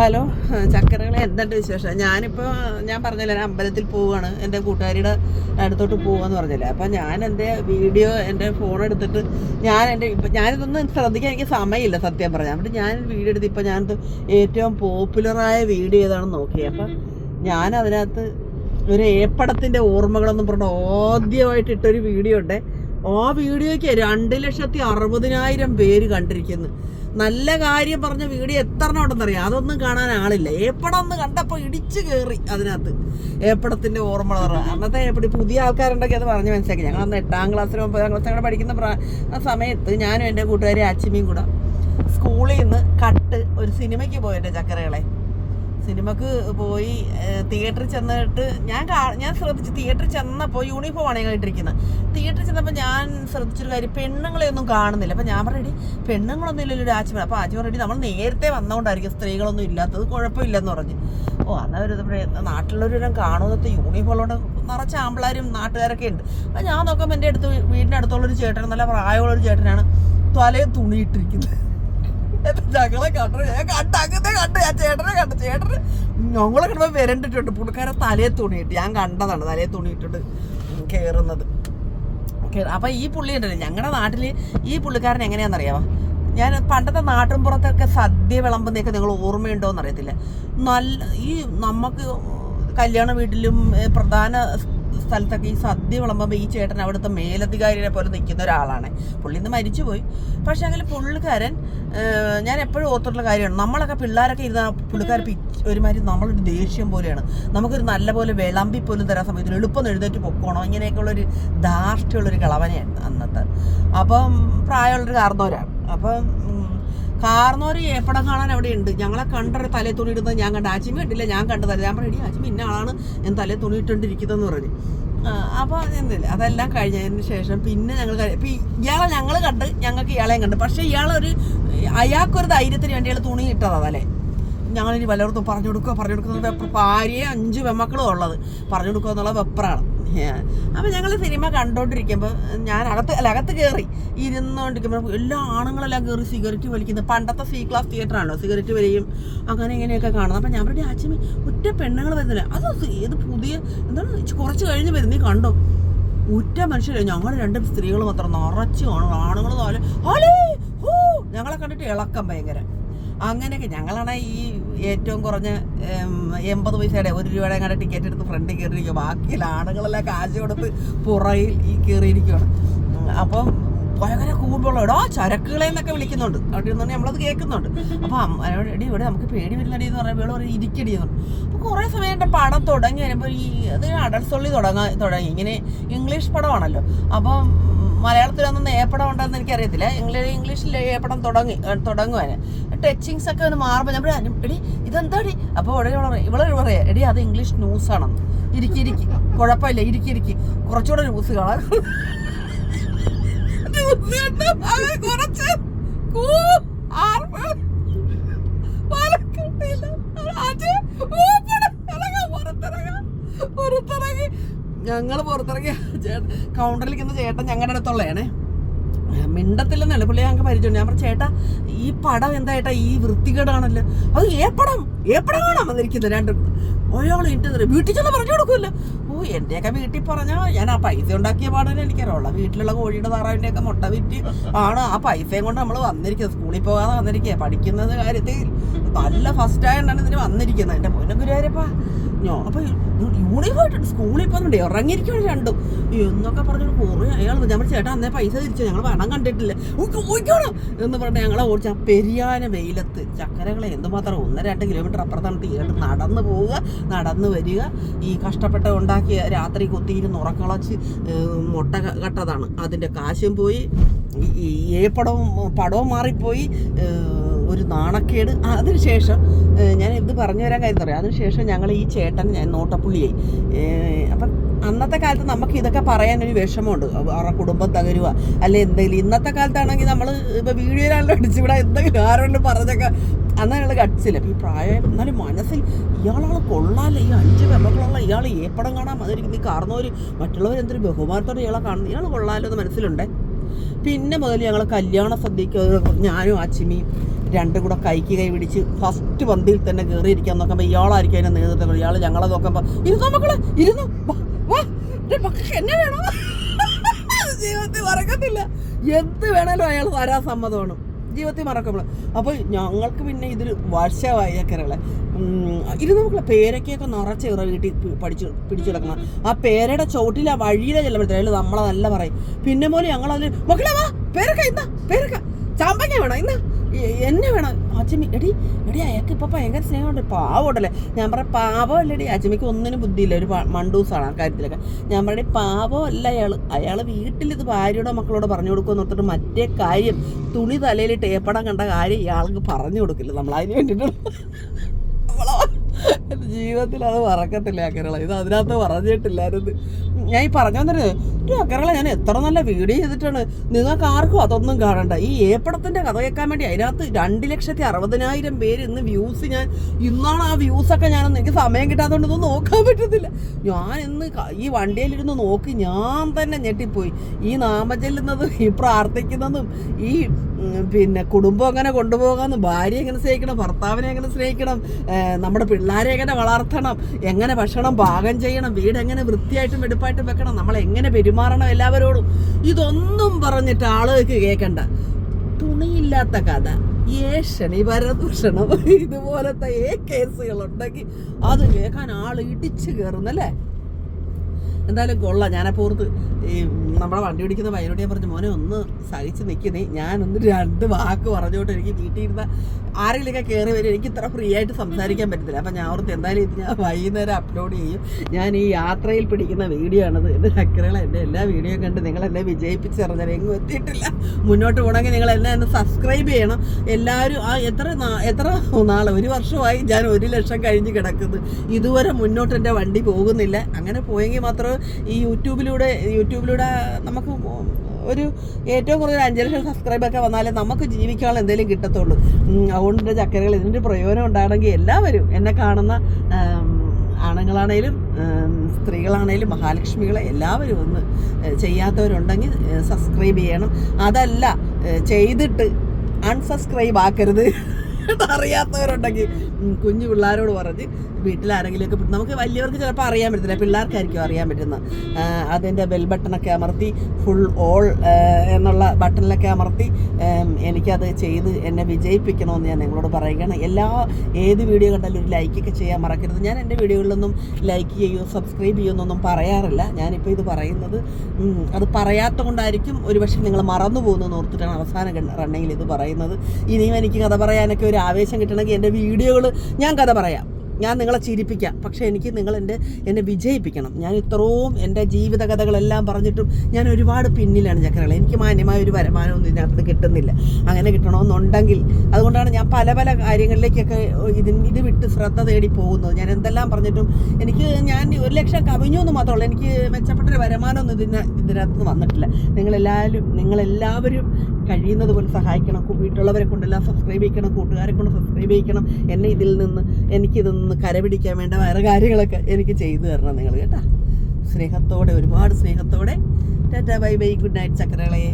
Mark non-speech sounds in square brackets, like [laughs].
Hello ചക്കരകളെ എന്തുണ്ട് വിശേഷം? ഞാനിപ്പോൾ ഞാൻ പറഞ്ഞില്ല ഞാൻ അമ്പലത്തിൽ പോവുകയാണ് എന്റെ കൂട്ടുകാരിയുടെ അടുത്തോട്ട് പോവുകയെന്ന് പറഞ്ഞില്ലേ? അപ്പം ഞാൻ എന്റെ വീഡിയോ എന്റെ ഫോൺ എടുത്തിട്ട് ഞാൻ എന്റെ ഇപ്പം ഞാനിതൊന്നും ശ്രദ്ധിക്കാൻ എനിക്ക് സമയമില്ല സത്യം പറഞ്ഞാൽ അപ്പം ഞാൻ വീഡിയോ എടുത്ത് ഇപ്പം ഞാനത് ഏറ്റവും പോപ്പുലറായ വീഡിയോ ഏതാണെന്ന് നോക്കി അപ്പം ഞാൻ അതിനകത്ത് ഒരു ഏപ്പടത്തിന്റെ ഓർമ്മകളെന്നും പറഞ്ഞ ആദ്യമായിട്ട് ഇട്ടൊരു വീഡിയോ ഉണ്ട്. ആ വീഡിയോയ്ക്ക് രണ്ട് ലക്ഷത്തി അറുപതിനായിരം പേര് കണ്ടിരിക്കുന്നു. നല്ല കാര്യം പറഞ്ഞ വീഡിയോ എത്ര എണ്ണം ഉണ്ടെന്നറിയാം അതൊന്നും കാണാൻ ആളില്ല. ഏപ്പടം ഒന്ന് കണ്ടപ്പോൾ ഇടിച്ചു കയറി അതിനകത്ത്. ഏപ്പടത്തിന്റെ ഓർമ്മ അന്നത്തെ ഏപ്പടി പുതിയ ആൾക്കാരുണ്ടെങ്കിൽ അത് പറഞ്ഞ് മനസ്സിലാക്കി. ഞങ്ങൾ അന്ന് എട്ടാം ക്ലാസ്സിലും ഒമ്പതാം ക്ലാസ്സിലും കൂടെ പഠിക്കുന്ന സമയത്ത് ഞാനും എന്റെ കൂട്ടുകാരി അച്ചിമിയും കൂടെ സ്കൂളിൽ നിന്ന് കട്ട് ഒരു സിനിമയ്ക്ക് പോയിട്ട് ചക്കരകളെ. സിനിമക്ക് പോയി തിയേറ്ററിൽ ചെന്നിട്ട് ഞാൻ ഞാൻ ശ്രദ്ധിച്ചു തിയേറ്ററിൽ ചെന്നപ്പോൾ യൂണിഫോം ഞാൻ ഇട്ടിരിക്കുന്നത് തിയേറ്ററിൽ ചെന്നപ്പോൾ ഞാൻ ശ്രദ്ധിച്ചൊരു കാര്യം പെണ്ണുങ്ങളെ ഒന്നും കാണുന്നില്ല. അപ്പം ഞാൻ പറയടി പെണ്ണുങ്ങളൊന്നും ഇല്ലല്ലോ ആച്ചമ്മ അപ്പോൾ ആച്ചമ്മ റെഡി നമ്മൾ നേരത്തെ വന്നുകൊണ്ടായിരിക്കും സ്ത്രീകളൊന്നും ഇല്ലാത്തത് കുഴപ്പമില്ലെന്ന് പറഞ്ഞ്. ഓ അന്നാ ഒരു നാട്ടിലുള്ളവരും കാണുന്നത് യൂണിഫോം ഉള്ളതുകൊണ്ട് നിറച്ച ആമ്പിളാരും നാട്ടുകാരൊക്കെ ഉണ്ട്. അപ്പം ഞാൻ നോക്കുമ്പോൾ എന്റെ അടുത്ത് വീടിന്റെ അടുത്തുള്ളൊരു ചേട്ടൻ നല്ല പ്രായമുള്ളൊരു ചേട്ടനാണ് തലയും തുണിയിട്ടിരിക്കുന്നത് ഞങ്ങളെ കണ്ടു? ഞാൻ കണ്ട. അങ്ങനെ കണ്ടു. ഞാൻ ചേട്ടനെ കണ്ടു. ചേട്ടന് ഞങ്ങളെ കിട്ടുമ്പോൾ വരണ്ടിട്ടുണ്ട് പുള്ളിക്കാരെ തലയെ തുണിയിട്ട്. ഞാൻ കണ്ടതാണ് തലയെ തുണിയിട്ടിട്ട് കയറുന്നത് അപ്പൊ ഈ പുള്ളി ഉണ്ടല്ലോ. ഞങ്ങളുടെ നാട്ടിൽ ഈ പുള്ളിക്കാരൻ എങ്ങനെയാണെന്നറിയാമോ ഞാൻ പണ്ടത്തെ നാട്ടിൻപുറത്തൊക്കെ സദ്യ വിളമ്പുന്നതൊക്കെ നിങ്ങൾ ഓർമ്മയുണ്ടോ എന്നറിയത്തില്ല നല്ല ഈ നമുക്ക് കല്യാണ വീട്ടിലും പ്രധാന സ്ഥലത്തൊക്കെ ഈ സദ്യ വിളമ്പുമ്പോൾ ഈ ചേട്ടൻ അവിടുത്തെ മേലധികാരിനെ പോലെ നിൽക്കുന്ന ഒരാളാണ്. പുള്ളി ഇന്ന് മരിച്ചുപോയി പക്ഷെ അങ്ങനെ പുള്ളിക്കാരൻ ഞാൻ എപ്പോഴും ഓർത്തിട്ടുള്ള കാര്യമാണ്. നമ്മളൊക്കെ പിള്ളേരൊക്കെ ഇരുന്ന പുള്ളിക്കാർ ഒരുമാതിരി നമ്മളൊരു ദേഷ്യം പോലെയാണ്. നമുക്കൊരു നല്ല പോലെ വിളമ്പി പോലും തരാൻ സമയത്ത് എളുപ്പം എഴുന്നേറ്റ് പൊക്കോണോ. ഇങ്ങനെയൊക്കെയുള്ളൊരു ധാർഷ്ട്യമുള്ളൊരു കളവനെയാണ് അന്നത്തെ. അപ്പം പ്രായമുള്ളൊരു കാർന്നവരാണ് അപ്പം കാർന്നോര് ഏപ്പടം കാണാൻ അവിടെ ഉണ്ട്. ഞങ്ങളെ കണ്ടൊരു തലേ തുണി ഇടുന്നത് ഞാൻ കണ്ട. ആച്ചിമ കണ്ടില്ല ഞാൻ കണ്ടതല്ല ഞാൻ പറഞ്ഞു ആച്ചിമ ഇന്ന ആളാണ് ഞാൻ തലേ തുണി ഇട്ടുകൊണ്ടിരിക്കുന്നതെന്ന് പറഞ്ഞു. അപ്പോൾ എന്തില്ല അതെല്ലാം കഴിഞ്ഞതിന് ശേഷം പിന്നെ ഞങ്ങൾ ഇപ്പം ഇയാളെ ഞങ്ങൾ കണ്ട് ഞങ്ങൾക്ക് ഇയാളെയും കണ്ട്. പക്ഷേ ഇയാളൊരു അയാൾക്കൊരു ധൈര്യത്തിന് വേണ്ടി ഇയാൾ തുണി ഇട്ടതാ തലേ ഞങ്ങളിനി വല്ലവർക്കും പറഞ്ഞു കൊടുക്കുക പറഞ്ഞു കൊടുക്കുന്നത് വെപ്പർ ഭാര്യയെ അഞ്ച് പെമ്മക്കളും ഉള്ളത്. പറഞ്ഞു കൊടുക്കുക എന്നുള്ള വെപ്പറാണ് അപ്പം ഞങ്ങൾ സിനിമ കണ്ടോണ്ടിരിക്കുമ്പോൾ ഞാൻ അകത്ത് അല്ല അകത്ത് കയറി ഇരുന്നോണ്ടിരിക്കുമ്പോ എല്ലാ ആണുങ്ങളെല്ലാം കയറി സിഗരറ്റ് വലിക്കുന്നത്. പണ്ടത്തെ സി ക്ലാസ് തിയേറ്റർ ആണല്ലോ. സിഗരറ്റ് വലിയും അങ്ങനെ ഇങ്ങനെയൊക്കെ കാണുന്നത്. അപ്പം ഞാൻ പറഞ്ഞു ആച്ചമി ഒറ്റ പെണ്ണുങ്ങൾ വരുന്നില്ല. അത് ഇത് പുതിയ എന്താണ് കുറച്ച് കഴിഞ്ഞ് വരുന്നീ കണ്ടോ. ഒറ്റ മനുഷ്യരെ ഞങ്ങൾ രണ്ട് സ്ത്രീകൾ മാത്രം നിറച്ച് ആണുങ്ങൾ ഹൂ. ഞങ്ങളെ കണ്ടിട്ട് ഇളക്കം ഭയങ്കര. അങ്ങനെയൊക്കെ ഞങ്ങളാണ് ഈ ഏറ്റവും കുറഞ്ഞ എൺപത് പൈസയുടെ ഒരു രൂപയുടെ അങ്ങോട്ട് ടിക്കറ്റ് എടുത്ത് ഫ്രണ്ടിൽ കയറിയിരിക്കും ബാക്കി ആണുങ്ങളെല്ലാം കാശ് കൊടുത്ത് പുറയിൽ ഈ കയറിയിരിക്കുകയാണ് അപ്പം ഭയങ്കര കൂമ്പുള്ള എടോ ചരക്കുകളെ എന്നൊക്കെ വിളിക്കുന്നുണ്ട്. അവിടെ ഇരുന്നുകൊണ്ട് നമ്മളത് കേൾക്കുന്നുണ്ട്. അപ്പം എടി ഇവിടെ നമുക്ക് പേടി വരുന്നടി എന്ന് പറയുമ്പോൾ ഇവിടെ ഒരു ഇരിക്കടി എന്ന് അപ്പോൾ കുറേ സമയം എന്റെ പടം തുടങ്ങി വരുമ്പോൾ ഈ അത് അടൽസൊള്ളി തുടങ്ങാൻ തുടങ്ങി. ഇങ്ങനെ ഇംഗ്ലീഷ് പടമാണല്ലോ. അപ്പം മലയാളത്തിലൊന്നും ഏപ്പടം ഉണ്ടെന്ന് എനിക്കറിയത്തില്ല. ഇംഗ്ലീഷ് ഇംഗ്ലീഷിൽ ഏപ്പടം തുടങ്ങി തുടങ്ങുവാന്. ടച്ചിങ്സ് ഒക്കെ ഒന്ന് മാറുമ്പോൾ ഞാൻ പറയാം എടി ഇതെന്താടി? അപ്പോൾ ഉടനെ പറയും ഇവളെ പറയാം എടി അത് ഇംഗ്ലീഷ് ന്യൂസ് ആണെന്ന് ഇരിക്കി ഇരിക്കി. കുഴപ്പമില്ല ഇരിക്കി ഇരിക്കി. കുറച്ചുകൂടെ ന്യൂസ് കാണാൻ [laughs] കുറച്ച് കൂ ഞങ്ങൾ പുറത്തിറങ്ങി ചേട്ടൻ കൗണ്ടറിൽ നിൽക്കുന്ന ചേട്ടൻ ഞങ്ങളുടെ അടുത്തുള്ളതാണേ മിണ്ടത്തില്ലെന്നല്ല പുള്ളി ഞങ്ങൾക്ക് പരിചയം ഞാൻ പറഞ്ഞു ചേട്ടാ ഈ പടം എന്താ ചേട്ടാ ഈ വൃത്തികേടാണല്ലോ. അത് ഏ പടം? ഏ പടം കാണാൻ വന്നിരിക്കുന്നത്? രണ്ട് ഒരാൾ എന്റെ വീട്ടിൽ ചെന്ന് പറഞ്ഞു കൊടുക്കുമല്ലോ ഓ എന്റെയൊക്കെ വീട്ടിൽ പറഞ്ഞാൽ ഞാൻ ആ പൈസ ഉണ്ടാക്കിയ പാടനെ എനിക്കറിയുള്ള വീട്ടിലുള്ള കോഴിയുടെ താറാവിന്റെയൊക്കെ മുട്ട വിറ്റ് ആണ് ആ പൈസയും കൊണ്ട് നമ്മൾ വന്നിരിക്കുന്നത്. സ്കൂളിൽ പോകാതെ വന്നിരിക്കുക പഠിക്കുന്നത് കാര്യത്തിൽ നല്ല ഫസ്റ്റ് ആയതുകൊണ്ടാണ് ഇതിന് വന്നിരിക്കുന്നത്. എന്റെ മോനെ ഗുരുവായൂരപ്പാ. ഞാൻ അപ്പം യൂണിഫോം സ്കൂളിൽ പോകുന്നുണ്ട്. ഇറങ്ങിയിരിക്കുകയാണ് രണ്ടും. എന്നൊക്കെ പറഞ്ഞു കുറേ അയാൾ നമ്മൾ ചേട്ടാ അന്നേ പൈസ തിരിച്ചു? ഞങ്ങൾ പണം കണ്ടിട്ടില്ല. ചോദിക്കണം എന്ന് പറഞ്ഞിട്ട് ഞങ്ങളെ ഓടിച്ച പെരിയാന വെയിലത്ത്. ചക്കരകളെ എന്തുമാത്രം ഒന്ന് രണ്ട് കിലോമീറ്റർ അപ്പുറത്താണ് തിയേറ്റർ നടന്നു പോവുക നടന്നു വരിക. ഈ കഷ്ടപ്പെട്ട് ഉണ്ടാക്കിയ രാത്രി കുത്തിയിരുന്ന് ഉറക്കളച്ച് മുട്ട കട്ടതാണ്. അതിന്റെ കാശും പോയി. ഈ- ഏപ്പടവും പടവും മാറിപ്പോയി. ഒരു നാണക്കേട്. അതിനുശേഷം ഞാൻ ഇത് പറഞ്ഞു തരാൻ കാര്യം പറയാം? അതിനുശേഷം ഞങ്ങൾ ഈ ചേട്ടൻ ഞാൻ നോട്ടപ്പുള്ളിയായി. അപ്പം അന്നത്തെ കാലത്ത് നമുക്ക് ഇതൊക്കെ പറയാനൊരു വിഷമമുണ്ട്. അവ- അവരുടെ കുടുംബം തകരുക. അല്ലെ എന്തെങ്കിലും ഇന്നത്തെ കാലത്താണെങ്കിൽ നമ്മൾ ഇപ്പോൾ വീഡിയോയിലാണല്ലോ അടിച്ചിവിടെ എന്തെങ്കിലും ആരോടും പറഞ്ഞൊക്കെ. അന്നാണ് കടിച്ചില്ല. അപ്പം ഈ പ്രായം എന്നാലും മനസ്സിൽ ഇയാളാൾ കൊള്ളാല്ല ഈ അഞ്ച് പെമ്മക്കളുള്ള ഇയാൾ ഏപ്പടം കാണാൻ മതിരിക്കും ഈ മറ്റുള്ളവർ എന്തൊരു ബഹുമാനത്തോടെ ഇയാളെ കാണുന്നു. ഇയാൾ കൊള്ളാലോ എന്ന് മനസ്സിലുണ്ടേ? പിന്നെ മുതൽ ഞങ്ങൾ കല്യാണ സദ്യക്ക് ഞാനും അച്ചിമിയും രണ്ടും കൂടെ കൈക്ക് കൈ പിടിച്ച് ഫസ്റ്റ് പന്തിയിൽ തന്നെ കയറിയിരിക്കാൻ നോക്കുമ്പോൾ ഇയാളായിരിക്കും അതിനെ നേതൃത്വം. ഇയാൾ ഞങ്ങളെ നോക്കുമ്പോൾ ഇരുന്നു മക്കളെ ഇരുന്നു എന്നെ വേണോ? ജീവിതത്തിൽ മറക്കത്തില്ല. എന്ത് വേണേലും അയാൾ വരാൻ സമ്മതമാണ്. ജീവിതത്തിൽ മറക്കുമ്പോൾ. അപ്പോൾ ഞങ്ങൾക്ക് പിന്നെ ഇതിൽ വർഷമായി ചക്കരകളെ ഇത് നമുക്ക് പേരൊക്കെയൊക്കെ നിറച്ച് ഇറ വീട്ടിൽ പഠിച്ചു പിടിച്ചു കിടക്കണം ആ പേരയുടെ ചോട്ടിൽ ആ വഴിയിലെ ചെല്ലുമ്പോഴത്തേക്കും അതിൽ നമ്മളെ നല്ല പറയും. പിന്നെ പോലെ ഞങ്ങളതിൽ മക്കളെ വാ പേരക്ക ഇന്നാ പേരക്ക ചാമ്പങ്ങ വേണം ഇന്ന്? എന്നെ വേണം. അച്ചമ്മി എടി എടി അയാൾക്ക് ഇപ്പൊ ഭയങ്കര സ്നേഹമുണ്ട്. പാവമുണ്ടല്ലേ ഞാൻ പറയാം പാവമല്ലടി. അജ്മിക്ക് ഒന്നിനും ബുദ്ധിയില്ല. ഒരു മണ്ടൂസാണ് ആ കാര്യത്തിലൊക്കെ. ഞാൻ പറയണേ പാവമല്ല അയാൾ അയാൾ വീട്ടിൽ ഇത് ഭാര്യയോടോ മക്കളോട് പറഞ്ഞു കൊടുക്കുമെന്ന് ഓർത്തിട്ട് മറ്റേ കാര്യം തുണി തലയിൽ ടേപ്പടം കണ്ട കാര്യം ഇയാൾക്ക് പറഞ്ഞു കൊടുക്കില്ല. നമ്മൾ അതിന് വേണ്ടിയിട്ടുള്ള ജീവിതത്തിൽ അത് മറക്കത്തില്ല കേരള ഇത് അതിനകത്ത് പറഞ്ഞിട്ടില്ലായിരുന്നു. ഞാൻ ഈ പറഞ്ഞോന്നേ ഒരു അക്കരള ഞാൻ എത്ര നല്ല വീഡിയോ ചെയ്തിട്ടാണ്. നിങ്ങൾക്ക് ആർക്കും അതൊന്നും കാണണ്ട. ഈ ഏപ്പടത്തിന്റെ കഥ കേൾക്കാൻ വേണ്ടി അതിനകത്ത് രണ്ട് ലക്ഷത്തി അറുപതിനായിരം പേര് ഇന്ന് വ്യൂസ് ഞാൻ ഇന്നാണ് ആ വ്യൂസൊക്കെ ഞാനൊന്ന് എനിക്ക് സമയം കിട്ടാത്തതുകൊണ്ട് ഒന്നും നോക്കാൻ പറ്റത്തില്ല. ഞാൻ ഇന്ന് ഈ വണ്ടിയിലിരുന്ന് നോക്കി ഞാൻ തന്നെ ഞെട്ടിപ്പോയി. ഈ നാമം ചെല്ലുന്നതും ഈ പ്രാർത്ഥിക്കുന്നതും ഈ പിന്നെ കുടുംബം എങ്ങനെ കൊണ്ടുപോകാമെന്ന് ഭാര്യ എങ്ങനെ സ്നേഹിക്കണം ഭർത്താവിനെ എങ്ങനെ സ്നേഹിക്കണം നമ്മുടെ പിള്ളേരെ എങ്ങനെ വളർത്തണം എങ്ങനെ ഭക്ഷണം പാകം ചെയ്യണം വീട് എങ്ങനെ വൃത്തിയായിട്ടും വെടുപ്പായിട്ടും വെക്കണം നമ്മൾ എങ്ങനെ പെരുമാറണം എല്ലാവരോടും. ഇതൊന്നും പറഞ്ഞിട്ട് ആളുകൾക്ക് കേൾക്കണ്ട തുണിയില്ലാത്ത കഥ. ഏഷണി വരദൂഷണം ഇതുപോലത്തെ ഏ കേസുകൾ കേസുകളുണ്ടെങ്കിൽ അത് കേൾക്കാൻ ആൾ ഇടിച്ചു കയറുന്നല്ലേ? എന്തായാലും കൊള്ളാം. ഞാനപ്പോൾ ഓർത്ത് ഈ നമ്മുടെ വണ്ടി ഓടിക്കുന്ന പയ്യനോട് ഞാൻ പറഞ്ഞു മോനെ ഒന്ന് സഹിച്ച് നിൽക്കുന്നേ ഞാനൊന്ന് രണ്ട് വാക്ക് പറഞ്ഞോട്ട് എനിക്ക് വീട്ടിൽ ഇരുന്ന ആരെങ്കിലുമൊക്കെ കയറി വരും. എനിക്ക് ഇത്ര ഫ്രീ ആയിട്ട് സംസാരിക്കാൻ പറ്റത്തില്ല. അപ്പം ഞാൻ ഓർത്ത് എന്തായാലും ഇത് ഞാൻ വൈകുന്നേരം അപ്ലോഡ് ചെയ്യും. ഞാൻ ഈ യാത്രയിൽ പിടിക്കുന്ന വീഡിയോ ആണത്. എന്റെ ചക്കരകൾ എന്റെ എല്ലാ വീഡിയോ കണ്ട് നിങ്ങൾ എന്നെ വിജയിപ്പിച്ച് പറഞ്ഞാൽ എങ്ങും എത്തിയിട്ടില്ല. മുന്നോട്ട് പോകണമെങ്കിൽ നിങ്ങൾ എന്നെ ഒന്ന് സബ്സ്ക്രൈബ് ചെയ്യണം. എല്ലാവരും ആ എത്ര എത്ര നാളെ ഒരു വർഷമായി ഞാൻ ഒരു ലക്ഷം കഴിഞ്ഞ് കിടക്കുന്നത് ഇതുവരെ മുന്നോട്ട് എന്റെ വണ്ടി പോകുന്നില്ല. അങ്ങനെ പോയെങ്കിൽ മാത്രമേ ഈ യൂട്യൂബിലൂടെ യൂട്യൂബിലൂടെ നമുക്ക് ഒരു ഏറ്റവും കൂടുതൽ അഞ്ച് ലക്ഷം സബ്സ്ക്രൈബൊക്കെ വന്നാലേ നമുക്ക് ജീവിക്കാനുള്ള എന്തെങ്കിലും കിട്ടത്തുള്ളൂ. അതുകൊണ്ടിന്റെ ചക്കരകൾ ഇതിന്റെ പ്രയോജനം ഉണ്ടാകണമെങ്കിൽ എല്ലാവരും എന്നെ കാണുന്ന ആണുങ്ങളാണേലും സ്ത്രീകളാണേലും മഹാലക്ഷ്മികളെ എല്ലാവരും ഒന്ന് ചെയ്യാത്തവരുണ്ടെങ്കിൽ സബ്സ്ക്രൈബ് ചെയ്യണം. അതല്ല ചെയ്തിട്ട് അൺസബ്സ്ക്രൈബ് ആക്കരുത്. അറിയാത്തവരുണ്ടെങ്കിൽ കുഞ്ഞു പിള്ളേരോട് പറഞ്ഞ് വീട്ടിൽ ആരെങ്കിലുമൊക്കെ നമുക്ക് വലിയവർക്ക് ചിലപ്പോൾ അറിയാൻ പറ്റത്തില്ല. പിള്ളേർക്കായിരിക്കും അറിയാൻ പറ്റുന്നത് അതിന്റെ ബെൽ ബട്ടണൊക്കെ അമർത്തി ഫുൾ ഓൾ എന്നുള്ള ബട്ടണിലൊക്കെ അമർത്തി എനിക്കത് ചെയ്ത് എന്നെ വിജയിപ്പിക്കണമെന്ന് ഞാൻ നിങ്ങളോട് പറയുകയാണ്. എല്ലാ ഏത് വീഡിയോ കണ്ടാലും ഒരു ലൈക്കൊക്കെ ചെയ്യാൻ മറക്കരുത്. ഞാൻ എന്റെ വീഡിയോകളിലൊന്നും ലൈക്ക് ചെയ്യുമോ സബ്സ്ക്രൈബ് ചെയ്യുമെന്നൊന്നും പറയാറില്ല. ഞാനിപ്പോൾ ഇത് പറയുന്നത് അത് പറയാത്ത കൊണ്ടായിരിക്കും ഒരുപക്ഷെ നിങ്ങൾ മറന്നു പോകുന്നതെന്ന് ഓർത്തിട്ടാണ് അവസാന റണ്ണിങ്ങിൽ ഇത് പറയുന്നത്. ഇനിയും എനിക്ക് കഥ പറയാനൊക്കെ ഒരു ആവേശം കിട്ടണമെങ്കിൽ എന്റെ വീഡിയോകൾ ഞാൻ കഥ പറയാം. ഞാൻ നിങ്ങളെ ചിരിപ്പിക്കാം. പക്ഷേ എനിക്ക് നിങ്ങൾ എന്റെ എന്നെ വിജയിപ്പിക്കണം. ഞാൻ ഇത്രയും എന്റെ ജീവിത കഥകളെല്ലാം പറഞ്ഞിട്ടും ഞാൻ ഒരുപാട് പിന്നിലാണ് ചക്കരകൾ എനിക്ക് മാന്യമായ ഒരു വരുമാനമൊന്നും ഇതിനകത്ത് കിട്ടുന്നില്ല. അങ്ങനെ കിട്ടണമെന്നുണ്ടെങ്കിൽ അതുകൊണ്ടാണ് ഞാൻ പല പല കാര്യങ്ങളിലേക്കൊക്കെ ഇത് ഇത് വിട്ട് ശ്രദ്ധ തേടി പോകുന്നത്. ഞാൻ എന്തെല്ലാം പറഞ്ഞിട്ടും എനിക്ക് ഞാൻ ഒരു ലക്ഷം കവിഞ്ഞു എന്ന് മാത്രമല്ല എനിക്ക് മെച്ചപ്പെട്ട ഒരു വരുമാനമൊന്നും ഇതിന് ഇതിനകത്ത് വന്നിട്ടില്ല. നിങ്ങളെല്ലാവരും നിങ്ങളെല്ലാവരും കഴിയുന്നത് പോലെ സഹായിക്കണം. വീട്ടിലുള്ളവരെ കൊണ്ടെല്ലാം സബ്സ്ക്രൈബ് ചെയ്യിക്കണം. കൂട്ടുകാരെ കൊണ്ട് സബ്സ്ക്രൈബ് ചെയ്യിക്കണം. എന്നെ ഇതിൽ നിന്ന് എനിക്കിതിൽ നിന്ന് കരപിടിക്കാൻ വേണ്ട വേറെ കാര്യങ്ങളൊക്കെ എനിക്ക് ചെയ്തു തരണം നിങ്ങൾ കേട്ടോ. സ്നേഹത്തോടെ ഒരുപാട് സ്നേഹത്തോടെ. Tata bye bye. Good night ചക്കരകളെ